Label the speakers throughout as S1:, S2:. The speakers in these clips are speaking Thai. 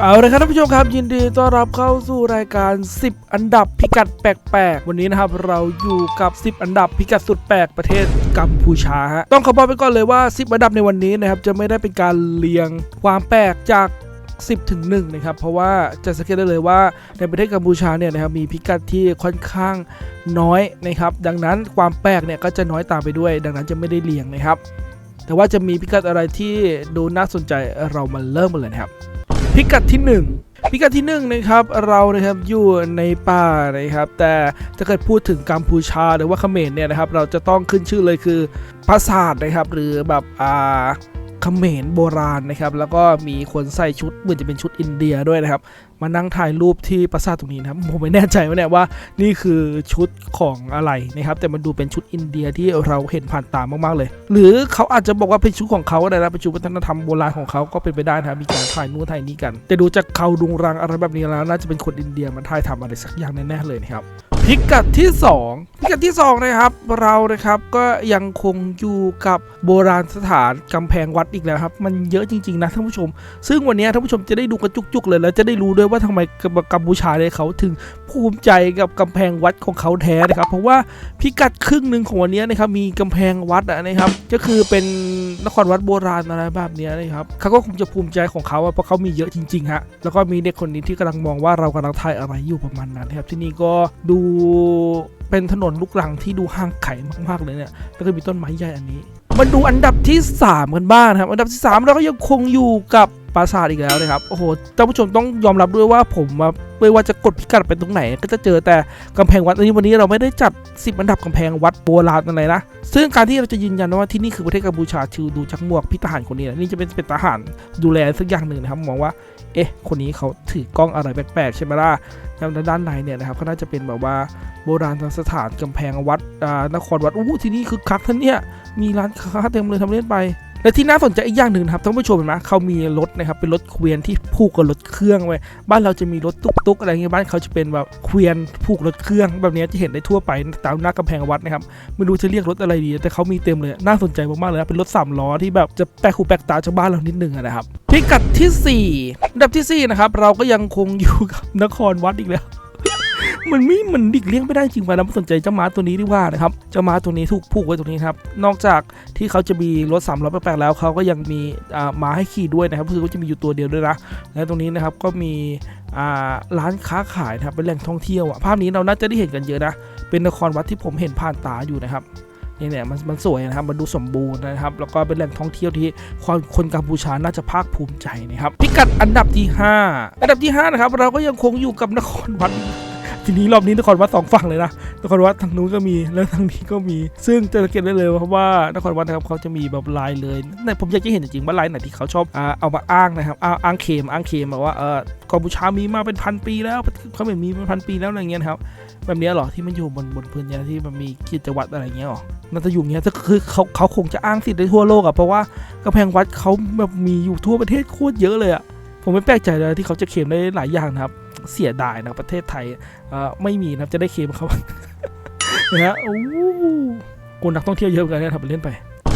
S1: เอาลยครับท่านผู้ชมครับ ยินดีต้อนรับเข้าสู่รายการ 10 อันดับพิกัดแปลกๆ วันนี้นะครับเราอยู่กับ 10 อันดับพิกัดสุดแปลกประเทศกัมพูชาฮะต้องขอบอกไปก่อนเลยว่า 10 อันดับในวันนี้นะครับจะไม่ได้เป็นการเรียงความแปลกจาก 10 ถึง 1 นะครับ เพราะว่าจะสังเกตได้เลยว่าในประเทศกัมพูชาเนี่ยนะครับมีพิกัดที่ค่อนข้างน้อยนะครับ ดังนั้นความแปลกเนี่ยก็จะน้อยตามไปด้วย ดังนั้นจะไม่ได้เรียงนะครับ แต่ว่าจะมีพิกัดอะไรที่ดูน่าสนใจเรามาเริ่มกันเลยนะครับพิกัดที่ 1พิกัดที่1นะครับเรานะครับอยู่ในป่านะครับแต่ถ้าเกิดพูดถึงกัมพูชาหรือว่าเขมรเนี่ยนะครับเราจะต้องขึ้นชื่อเลยคือปราสาทนะครับหรือแบบอ่า เขมรโบราณนะครับ แล้วก็มีคนใส่ชุดเหมือนจะเป็นชุดอินเดียด้วยนะครับ มานั่งถ่ายรูปที่ปราสาทตรงนี้นะครับ ผมไม่แน่ใจว่าเนี่ยว่านี่คือชุดของอะไรนะครับ แต่มันดูเป็นชุดอินเดียที่เราเห็นผ่านตามากๆเลย หรือเขาอาจจะบอกว่าเป็นชุดของเขาก็ได้นะเป็นชุดวัฒนธรรมโบราณของเขาก็เป็นไปได้นะครับมีการถ่ายนู่นถ่ายนี่กัน แต่ดูจากเขาดุงรังอะไรแบบนี้แล้วน่าจะเป็นคนอินเดียมาถ่ายทำอะไรสักอย่างแน่ๆเลยนะครับ พิกัดที่ 2 พิกัดที่ 2 นะครับ เรานะครับก็ยังคงอยู่กับโบราณสถานกำแพงวัดอีกแล้วครับ มันเยอะจริง ๆ นะท่านผู้ชม ซึ่งวันนี้ท่านผู้ชมจะได้ดูกระจุกๆ เลย แล้วจะได้รู้ด้วยว่าทำไมกัมพูชาเนี่ยเขาถึงภูมิใจกับกำแพงวัดของเขาแท้นะครับ เพราะว่าพิกัดครึ่งหนึ่งของวันนี้นะครับมีกำแพงวัดนะครับก็คือเป็นนครวัดโบราณอะไรแบบนี้นะครับเขาก็คงจะภูมิใจของเขาเพราะเขามีเยอะจริงๆฮะแล้วก็มีเด็กคนนี้ที่กำลังมองว่าเรากำลังถ่ายอะไรอยู่ประมาณนั้นนะครับที่นี่ก็ดูเป็นถนนลูกรังที่ดูห้างไข่มากๆเลยเนี่ย แล้วก็มีต้นไม้ใหญ่อันนี้ มาดูอันดับที่ 3 กันบ้างครับ อันดับที่ 3 เราก็ยังคงอยู่กับปราสาทอีกแล้วนะครับ โอ้โห ท่านผู้ชมต้องยอมรับด้วยว่าผมมา ไม่ว่าจะกดพิกัดไปตรงไหน ก็จะเจอแต่กำแพงวัดอันนี้วันนี้เราไม่ได้จัด 10 อันดับกำแพงวัดโบราณอะไรนะ ซึ่งการที่เราจะยืนยันว่าที่นี่คือประเทศกัมพูชาชื่อดูจากหมวกพี่ทหารคนนี้นะนี่จะเป็นเป็นทหารดูแลสักอย่างหนึ่งนะครับมองว่าเอ๊ะ คนนี้เขาถือกล้องอะไรแปลกๆใช่ไหมล่ะแล้วด้านในเนี่ยนะครับก็น่าจะเป็นแบบว่าโบราณสถานกำแพงวัดนครวัดอู้ที่นี่คือคักท่านเนี่ยมีร้านค้าเต็มเลยทำเล่นไป และที่น่าสนใจอีกอย่างหนึ่งครับท่านผู้ชมเห็นไหมเขามีรถนะครับเป็นรถเควียนที่ผูกกับรถเครื่องไว้บ้านเราจะมีรถตุ๊กๆอะไรเงี้ยบ้านเขาจะเป็นแบบเควียนผูกรถเครื่อง แบบนี้จะเห็นได้ทั่วไปตามหน้ากำแพงวัดนะครับไม่รู้จะเรียกรถอะไรดี แต่เขามีเต็มเลยน่าสนใจมากๆเลยนะเป็นรถสามล้อที่แบบจะแปลกหูแปลกตาชาวบ้านเรานิดนึงนะครับพิกัดที่สี่อันดับที่สี่นะครับเราก็ยังคงอยู่กับนครวัดอีกแล้ว มันไม่มันดิกเลี้ยงไม่ได้จริงไปเราไม่สนใจเจ้าม้าตัวนี้ดีกว่านะครับเจ้าม้าตัวนี้ถูกผูกไว้ตรงนี้ครับนอกจากที่เขาจะมีรถสามล้อแปลกๆแล้วเขาก็ยังมีม้าให้ขี่ด้วยนะครับคือว่าจะมีอยู่ตัวเดียวด้วยนะและตรงนี้นะครับก็มีร้านค้าขายนะครับเป็นแหล่งท่องเที่ยวอะภาพนี้เราน่าจะได้เห็นกันเยอะนะเป็นนครวัดที่ผมเห็นผ่านตาอยู่นะครับนี่เนี่ยมันมันสวยนะครับ มันดูสมบูรณ์นะครับ แล้วก็เป็นแหล่งท่องเที่ยวที่คนคนกัมพูชาน่าจะภาคภูมิใจนะครับ พิกัดอันดับที่ห้าอันดับที่ห้านะครับ เราก็ยังคงอยู่กับนครวัด ทีนี้รอบนี้นครวัดสองฝั่งเลยนะนครวัดทางนู้นก็มีแล้วทางนี้ก็มี ซึ่งจะสังเกตได้เลยว่าเพราะว่านครวัดนะครับเขาจะมีแบบลายเลยเนี่ยผมอยากจะเห็นจริงๆว่าลายไหนที่เขาชอบเอามาอ้างนะครับอ้างอ้างเคมอ้างเคมแบบว่าเออกัมพูชามีมาเป็นพันปีแล้วเขาเป็นมีเป็นพันปีแล้วอะไรเงี้ยครับแบบนี้หรอที่มันอยู่บนบนพื้นเนี่ยที่มันมีกิจวัตรอะไรเงี้ยหรอน่าจะอยู่เงี้ยจะคือเขาเขาคงจะอ้างสิทธิ์ได้ทั่วโลกอะเพราะว่ากำแพงวัดเขาแบบมีอยู่ทั่วประเทศโคตรเยอะเลยอะผมไม่แปลกใจเลยที่เขาจะเคลมได้หลายอย่างนะครับ เสียดายนะประเทศไทยไม่มีนะจะได้เคมเขานะฮะโอ้คนนักท่องเที่ยวเยอะกันเนี่ยทำเล่นไป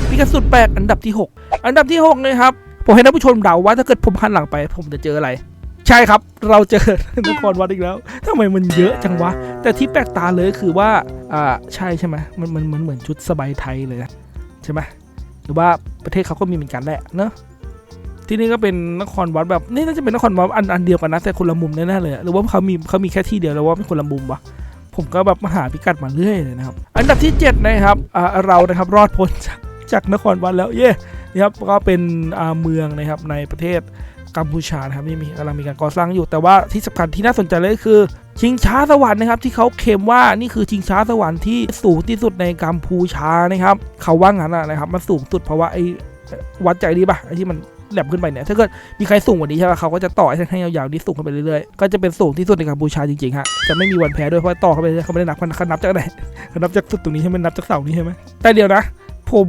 S1: พิกัดสุดแปลกอันดับที่ 6 อันดับที่6นะครับผมให้ท่านผู้ชมเดาว่าถ้าเกิดผมหันหลังไป ผมจะเจออะไร ใช่ครับ เราเจอนครวัดอีกแล้วทำไมมันเยอะจังวะ แต่ที่แปลกตาเลยคือว่าอ่าใช่ใช่ไหมมันมันมันเหมือนชุดสบายไทยเลยนะใช่ไหมหรือว่าประเทศเขาก็มีเหมือนกันแหละเนอะ ที่นี่ก็เป็นนครวัดแบบนี่น่าจะเป็นนครวัดอันอันเดียวกันนะแต่คนละมุมแน่ๆเลยหรือว่าเขามีเขามีแค่ที่เดียวแล้วว่าเป็นคนละมุมวะผมก็แบบมาหาพิกัดมาเรื่อยเลยนะครับอันดับที่ 7 นะครับเรานะครับรอดพ้นจากจากนครวัดแล้วเย่นะครับก็เป็นเมืองนะครับในประเทศกัมพูชานะครับนี่มีกำลังมีการก่อสร้างอยู่แต่ว่าที่สำคัญที่น่าสนใจเลยคือ ชิงช้าสวรรค์นะครับ ที่เขาเคลมว่านี่คือชิงช้าสวรรค์ที่สูงที่สุดในกัมพูชานะครับ เขาว่างั้นอะนะครับ มันสูงสุดเพราะว่าไอ้วัดใจดีป่ะไอ้ที่มัน แหลมขึ้นไปเนี่ยถ้าเกิดมีใครสูงกว่านี้ใช่ป่ะเขาก็จะต่อให้ให้ยาวๆนี้สูงขึ้นไปเรื่อยๆก็จะเป็นสูงที่สุดในกัมพูชาจริงๆฮะจะไม่มีวันแพ้ด้วยเพราะต่อเข้าไปเขาไม่ได้นับเขานับจากไหนเขานับจากสุดตรงนี้ใช่ไหมนับจากเสานี้ใช่ไหมแต่เดี๋ยวนะ ผม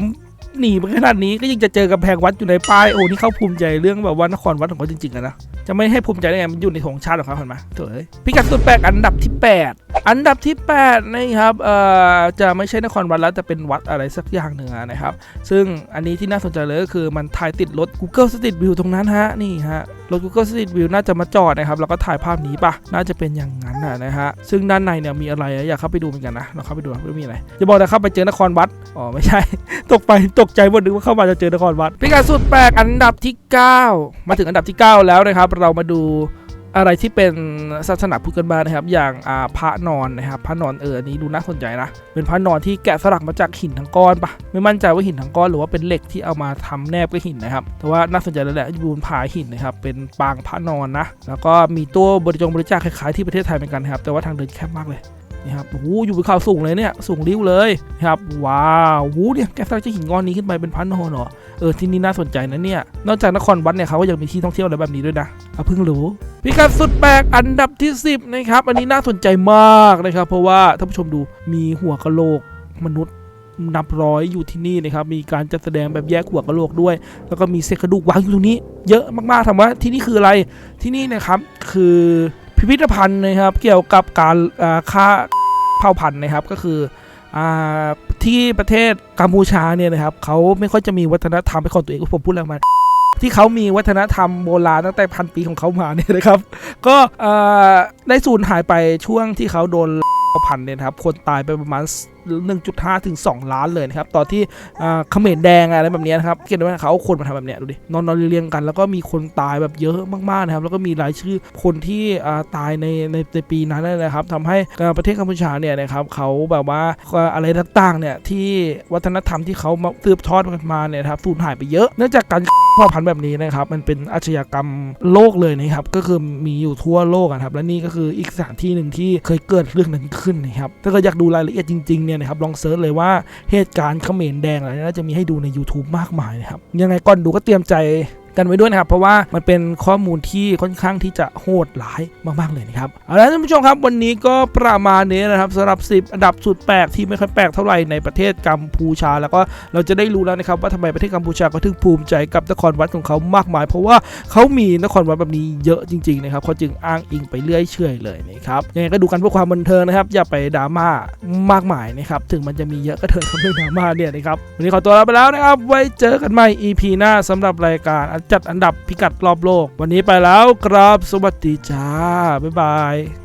S1: หนีมาขนาดนี้ก็ยังจะเจอกำแพงวัดอยู่ในป้ายโอ้นี่เขาภูมิใจเรื่องแบบว่านครวัดของเขาจริงๆอะนะ จะไม่ให้ภูมิใจได้ไงมันอยู่ในของชาติของเขาเห็นไหมเถอะพิกัดสุดแปลกอันดับที่ 8 อันดับที่ 8 นะครับเอ่อจะไม่ใช่นครวัดแล้วแต่เป็นวัดอะไรสักอย่างหนึ่งนะครับ ซึ่งอันนี้ที่น่าสนใจเลยก็คือมันถ่ายติดรถ Google Street View ตรงนั้นฮะนี่ฮะรถ Google Street View น่าจะมาจอดนะครับแล้วก็ถ่ายภาพนี้ปะน่าจะเป็นอย่างนั้นนะฮะซึ่งด้านในเนี่ยมีอะไรอยากเข้าไปดูเหมือนกันนะเราเข้าไปดูว่ามีอะไรจะบอกนะเข้าไปเจอนครวัดอ๋อไม่ใช่ ตกไปตกใจหมดนึกว่าเข้ามาจะเจอนครวัดพิกัดสุดแปลกอันดับที่ 9 มาถึงอันดับที่ 9 แล้วนะครับเรามาดูอะไรที่เป็นศาสนาพุทธกันบ้างนะครับ อย่างพระนอนนะครับ พระนอนเอออันนี้ดูน่าสนใจนะ เป็นพระนอนที่แกะสลักมาจากหินทั้งก้อนปะไม่มั่นใจว่าหินทั้งก้อนหรือว่าเป็นเหล็กที่เอามาทำแนบกับหินนะครับ แต่ว่าน่าสนใจแล้วแหละบูนผาหินนะครับ เป็นปางพระนอนนะ แล้วก็มีตัวบริจงบริจาคคล้ายๆที่ประเทศไทยเหมือนกันนะครับ แต่ว่าทางเดินแคบมากเลย นี่ครับโอ้โหอยู่บนเขาสูงเลยเนี่ย สูงริ้วเลยนะครับ ว้าวโอ้เนี่ยแกสร้างจาหินก้อนนี้ขึ้นไปเป็นพันนอนเหรอเออที่นี่น่าสนใจนะเนี่ย นอกจากนครวัดเนี่ยเขาก็ยังมีที่ท่องเที่ยวอะไรแบบนี้ด้วยนะเอาเพิ่งรู้พิกัดสุดแปลกอันดับที่ 10นะครับ อันนี้น่าสนใจมากนะครับ เพราะว่าท่านผู้ชมดูมีหัวกะโหลกมนุษย์นับร้อยอยู่ที่นี่นะครับ มีการจัดแสดงแบบแยกหัวกะโหลกด้วย แล้วก็มีเศษกระดูกวางอยู่ตรงนี้ เยอะมากๆถามว่าที่นี่คืออะไร ที่นี่นะครับคือ พิพิธภัณฑ์นะครับ เกี่ยวกับการอ่าฆ่าเผ่าพันธุ์นะครับก็คืออที่ประเทศกัมพูชาเนี่ยนะครับเขาไม่ค่อยจะมีวัฒนธรรมเป็นของตัวเองผมพูดแล้วมาที่เขามีวัฒนธรรมโบราณตั้งแต่พันปีของเขามาเนี่ยนะครับ ก็ได้สูญหายไปช่วงที่เขาโดนเผ่าพันธุ์เนี่ยครับคนตายไปประมาณ 1.5 ถึง 2 ล้านเลยนะครับตอนที่เขมรแดงอะไรแบบนี้นะครับเกิดว่าเขาเอาคนมาทำแบบเนี้ยดูดินอนนอนเรียงกัน แล้วก็มีคนตายแบบเยอะมากๆนะครับแล้วก็มีรายชื่อคนที่ตายในในในปีนั้นนะครับทำให้ประเทศกัมพูชาเนี่ยนะครับเขาแบบว่าอะไรต่างๆเนี่ยที่วัฒนธรรมที่เขามาสืบทอดกันมาเนี่ยนะครับสูญหายไปเยอะเนื่องจากการเผ่าพันธุ์แบบนี้นะครับมันเป็นอาชญากรรมโลกเลยนะครับก็คือมีอยู่ทั่วโลกอะครับและนี่ก็คืออีกสถานที่หนึ่งที่เคยเกิดเรื่องนั้นขึ้นนะครับถ้าเกิดอยากดูรายละเอียดจริงๆเนี่ยนะครับลองเซิร์ชเลยว่าเหตุการณ์เขมรแดงอะไรน่าจะมีให้ดูใน YouTube มากมายนะครับยังไงก่อนดูก็เตรียมใจ กันไว้ด้วยนะครับ เพราะว่ามันเป็นข้อมูลที่ค่อนข้างที่จะโหดร้ายมากๆเลยนะครับเอาละท่านผู้ชมครับวันนี้ก็ประมาณนี้นะครับสำหรับ 10 อันดับสุดแปลกที่ไม่ค่อยแปลกเท่าไหร่ในประเทศกัมพูชา แล้วก็เราจะได้รู้แล้วนะครับว่าทำไมประเทศกัมพูชาเขาถึงภูมิใจกับนครวัดของเขามากมาย เพราะว่าเขามีนครวัดแบบนี้เยอะจริงๆนะครับเขาจึงอ้างอิงไปเรื่อยเชื่อยเลยนะครับยังไงก็ดูกันเพื่อความบันเทิงนะครับอย่าไปดราม่ามากมายนะครับถึงมันจะมีเยอะก็เถอะครับเรื่องดราม่าเนี่ยนะครับวันนี้ขอตัวลาไปแล้วนะครับไว้เจอกันใหม่ EP หน้าสำหรับรายการจัดอันดับพิกัดรอบโลก วันนี้ไปแล้วครับ สวัสดีจ้า บ๊ายบาย